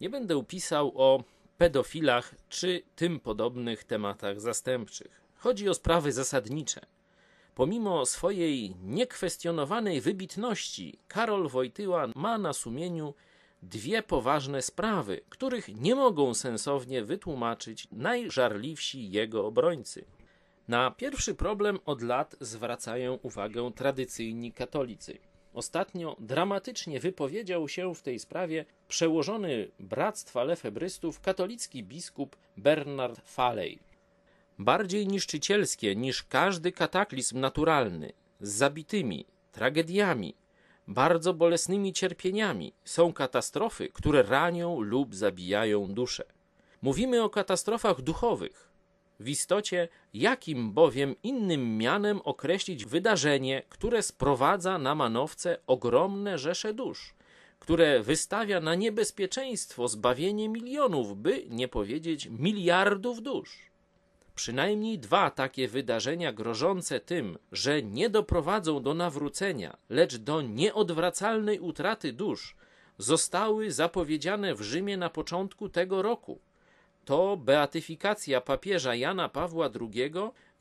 Nie będę pisał o pedofilach czy tym podobnych tematach zastępczych. Chodzi o sprawy zasadnicze. Pomimo swojej niekwestionowanej wybitności, Karol Wojtyła ma na sumieniu dwie poważne sprawy, których nie mogą sensownie wytłumaczyć najżarliwsi jego obrońcy. Na pierwszy problem od lat zwracają uwagę tradycyjni katolicy. Ostatnio dramatycznie wypowiedział się w tej sprawie przełożony Bractwa Lefebrystów katolicki biskup Bernard Falej. Bardziej niszczycielskie niż każdy kataklizm naturalny, z zabitymi, tragediami, bardzo bolesnymi cierpieniami są katastrofy, które ranią lub zabijają duszę. Mówimy o katastrofach duchowych. W istocie, jakim bowiem innym mianem określić wydarzenie, które sprowadza na manowce ogromne rzesze dusz, które wystawia na niebezpieczeństwo zbawienie milionów, by nie powiedzieć miliardów dusz? Przynajmniej dwa takie wydarzenia grożące tym, że nie doprowadzą do nawrócenia, lecz do nieodwracalnej utraty dusz, zostały zapowiedziane w Rzymie na początku tego roku. To beatyfikacja papieża Jana Pawła II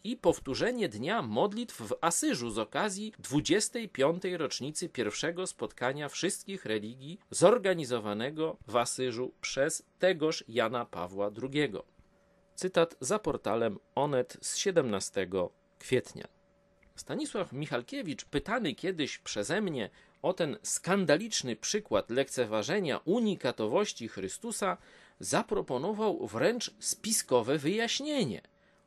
i powtórzenie dnia modlitw w Asyżu z okazji 25. rocznicy pierwszego spotkania wszystkich religii zorganizowanego w Asyżu przez tegoż Jana Pawła II. Cytat za portalem Onet z 17 kwietnia. Stanisław Michalkiewicz, pytany kiedyś przeze mnie o ten skandaliczny przykład lekceważenia unikatowości Chrystusa, zaproponował wręcz spiskowe wyjaśnienie.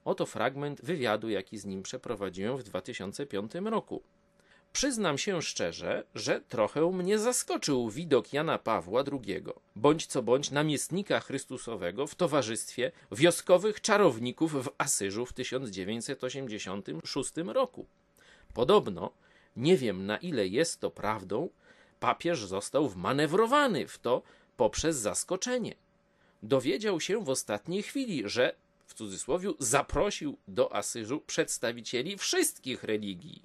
Oto fragment wywiadu, jaki z nim przeprowadziłem w 2005 roku. Przyznam się szczerze, że trochę mnie zaskoczył widok Jana Pawła II, bądź co bądź namiestnika Chrystusowego w towarzystwie wioskowych czarowników w Asyżu w 1986 roku. Podobno, nie wiem na ile jest to prawdą, papież został wmanewrowany w to poprzez zaskoczenie. Dowiedział się w ostatniej chwili, że w cudzysłowie zaprosił do Asyżu przedstawicieli wszystkich religii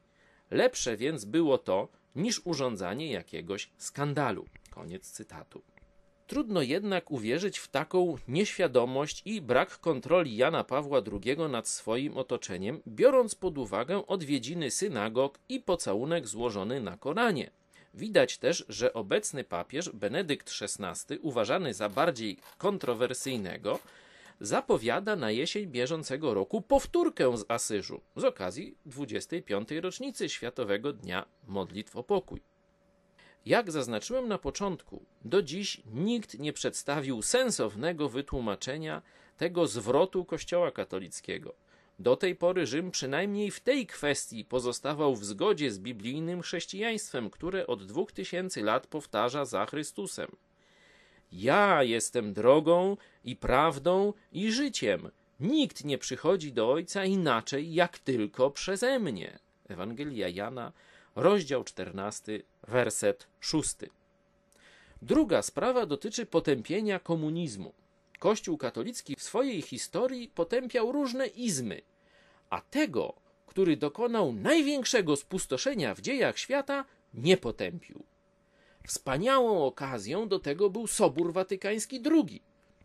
Lepsze więc było to niż urządzanie jakiegoś skandalu. Koniec cytatu. Trudno jednak uwierzyć w taką nieświadomość i brak kontroli Jana Pawła II nad swoim otoczeniem, biorąc pod uwagę odwiedziny synagog i pocałunek złożony na Koranie. Widać też, że obecny papież Benedykt XVI, uważany za bardziej kontrowersyjnego, zapowiada na jesień bieżącego roku powtórkę z Asyżu z okazji 25. rocznicy Światowego Dnia Modlitw o Pokój. Jak zaznaczyłem na początku, do dziś nikt nie przedstawił sensownego wytłumaczenia tego zwrotu Kościoła katolickiego. Do tej pory Rzym przynajmniej w tej kwestii pozostawał w zgodzie z biblijnym chrześcijaństwem, które od dwóch tysięcy lat powtarza za Chrystusem. Ja jestem drogą i prawdą i życiem. Nikt nie przychodzi do Ojca inaczej, jak tylko przeze mnie. Ewangelia Jana, rozdział 14, werset 6. Druga sprawa dotyczy potępienia komunizmu. Kościół katolicki w swojej historii potępiał różne izmy, a tego, który dokonał największego spustoszenia w dziejach świata, nie potępił. Wspaniałą okazją do tego był Sobór Watykański II.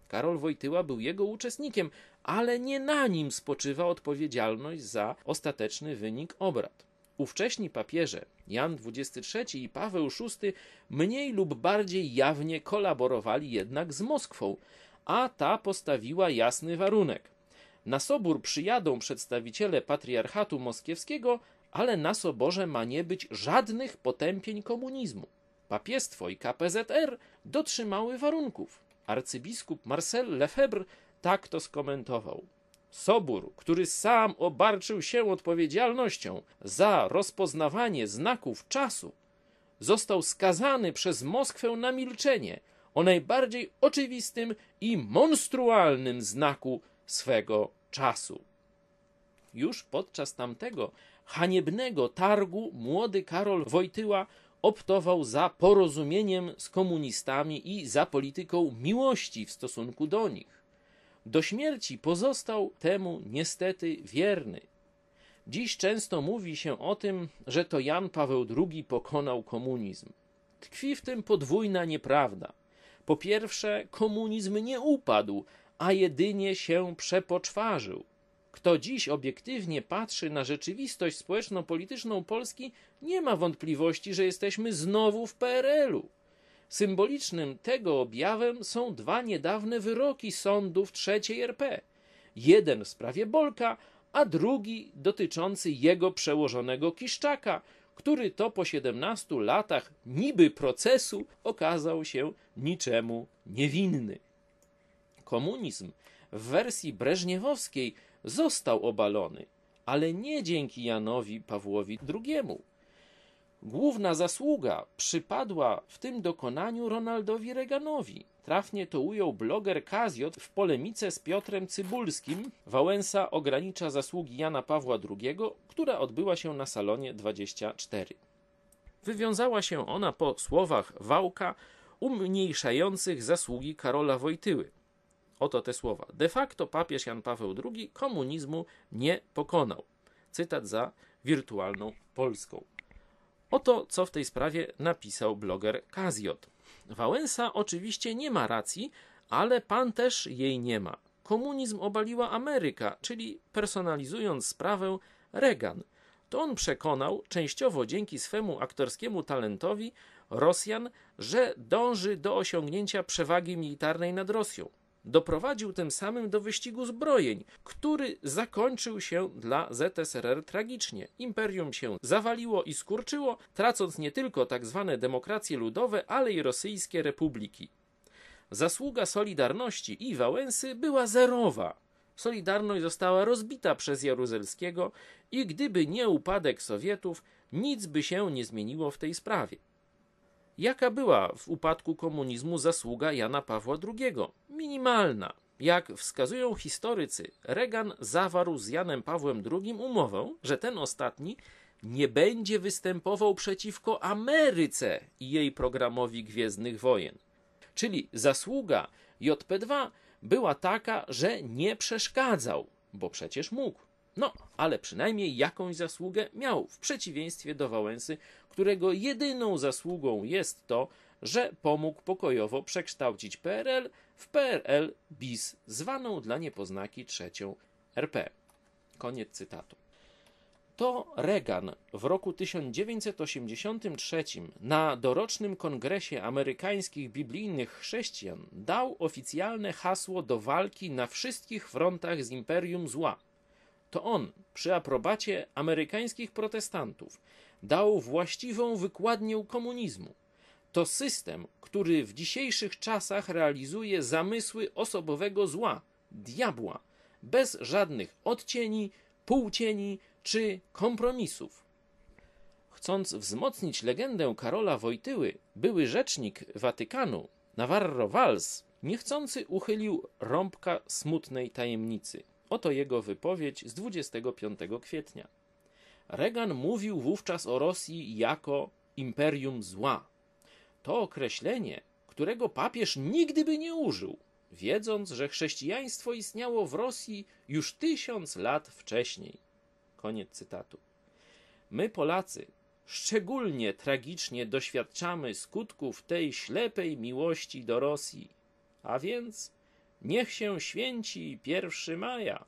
Karol Wojtyła był jego uczestnikiem, ale nie na nim spoczywa odpowiedzialność za ostateczny wynik obrad. Ówcześni papieże Jan XXIII i Paweł VI mniej lub bardziej jawnie kolaborowali jednak z Moskwą, a ta postawiła jasny warunek. Na sobór przyjadą przedstawiciele patriarchatu moskiewskiego, ale na soborze ma nie być żadnych potępień komunizmu. Papiestwo i KPZR dotrzymały warunków. Arcybiskup Marcel Lefebvre tak to skomentował. Sobór, który sam obarczył się odpowiedzialnością za rozpoznawanie znaków czasu, został skazany przez Moskwę na milczenie o najbardziej oczywistym i monstrualnym znaku swego czasu. Już podczas tamtego haniebnego targu młody Karol Wojtyła optował za porozumieniem z komunistami i za polityką miłości w stosunku do nich. Do śmierci pozostał temu niestety wierny. Dziś często mówi się o tym, że to Jan Paweł II pokonał komunizm. Tkwi w tym podwójna nieprawda. Po pierwsze, komunizm nie upadł, a jedynie się przepoczwarzył. Kto dziś obiektywnie patrzy na rzeczywistość społeczno-polityczną Polski, nie ma wątpliwości, że jesteśmy znowu w PRL-u. Symbolicznym tego objawem są dwa niedawne wyroki sądów trzeciej RP. Jeden w sprawie Bolka, a drugi dotyczący jego przełożonego Kiszczaka, który to po 17 latach niby procesu okazał się niczemu niewinny. Komunizm w wersji breżniewowskiej został obalony, ale nie dzięki Janowi Pawłowi II. Główna zasługa przypadła w tym dokonaniu Ronaldowi Reaganowi. Trafnie to ujął bloger Kazjot w polemice z Piotrem Cybulskim. Wałęsa ogranicza zasługi Jana Pawła II, która odbyła się na salonie 24. Wywiązała się ona po słowach Wałka umniejszających zasługi Karola Wojtyły. Oto te słowa. De facto papież Jan Paweł II komunizmu nie pokonał. Cytat za wirtualną Polską. Oto co w tej sprawie napisał bloger Kazjot. Wałęsa oczywiście nie ma racji, ale pan też jej nie ma. Komunizm obaliła Ameryka, czyli personalizując sprawę Reagan. To on przekonał, częściowo dzięki swemu aktorskiemu talentowi, Rosjan, że dąży do osiągnięcia przewagi militarnej nad Rosją. Doprowadził tym samym do wyścigu zbrojeń, który zakończył się dla ZSRR tragicznie. Imperium się zawaliło i skurczyło, tracąc nie tylko tak zwane demokracje ludowe, ale i rosyjskie republiki. Zasługa Solidarności i Wałęsy była zerowa. Solidarność została rozbita przez Jaruzelskiego i gdyby nie upadek Sowietów, nic by się nie zmieniło w tej sprawie. Jaka była w upadku komunizmu zasługa Jana Pawła II? Minimalna. Jak wskazują historycy, Reagan zawarł z Janem Pawłem II umowę, że ten ostatni nie będzie występował przeciwko Ameryce i jej programowi Gwiezdnych Wojen. Czyli zasługa JP2 była taka, że nie przeszkadzał, bo przecież mógł. No, ale przynajmniej jakąś zasługę miał, w przeciwieństwie do Wałęsy, którego jedyną zasługą jest to, że pomógł pokojowo przekształcić PRL w PRL bis, zwaną dla niepoznaki trzecią RP. Koniec cytatu. To Reagan w roku 1983 na dorocznym kongresie amerykańskich biblijnych chrześcijan dał oficjalne hasło do walki na wszystkich frontach z imperium zła. To on, przy aprobacie amerykańskich protestantów, dał właściwą wykładnię komunizmu. To system, który w dzisiejszych czasach realizuje zamysły osobowego zła, diabła, bez żadnych odcieni, półcieni czy kompromisów. Chcąc wzmocnić legendę Karola Wojtyły, były rzecznik Watykanu, Navarro Valls, niechcący uchylił rąbka smutnej tajemnicy. Oto jego wypowiedź z 25 kwietnia. Reagan mówił wówczas o Rosji jako imperium zła. To określenie, którego papież nigdy by nie użył, wiedząc, że chrześcijaństwo istniało w Rosji już tysiąc lat wcześniej. Koniec cytatu. My, Polacy, szczególnie tragicznie doświadczamy skutków tej ślepej miłości do Rosji. A więc niech się święci 1 maja.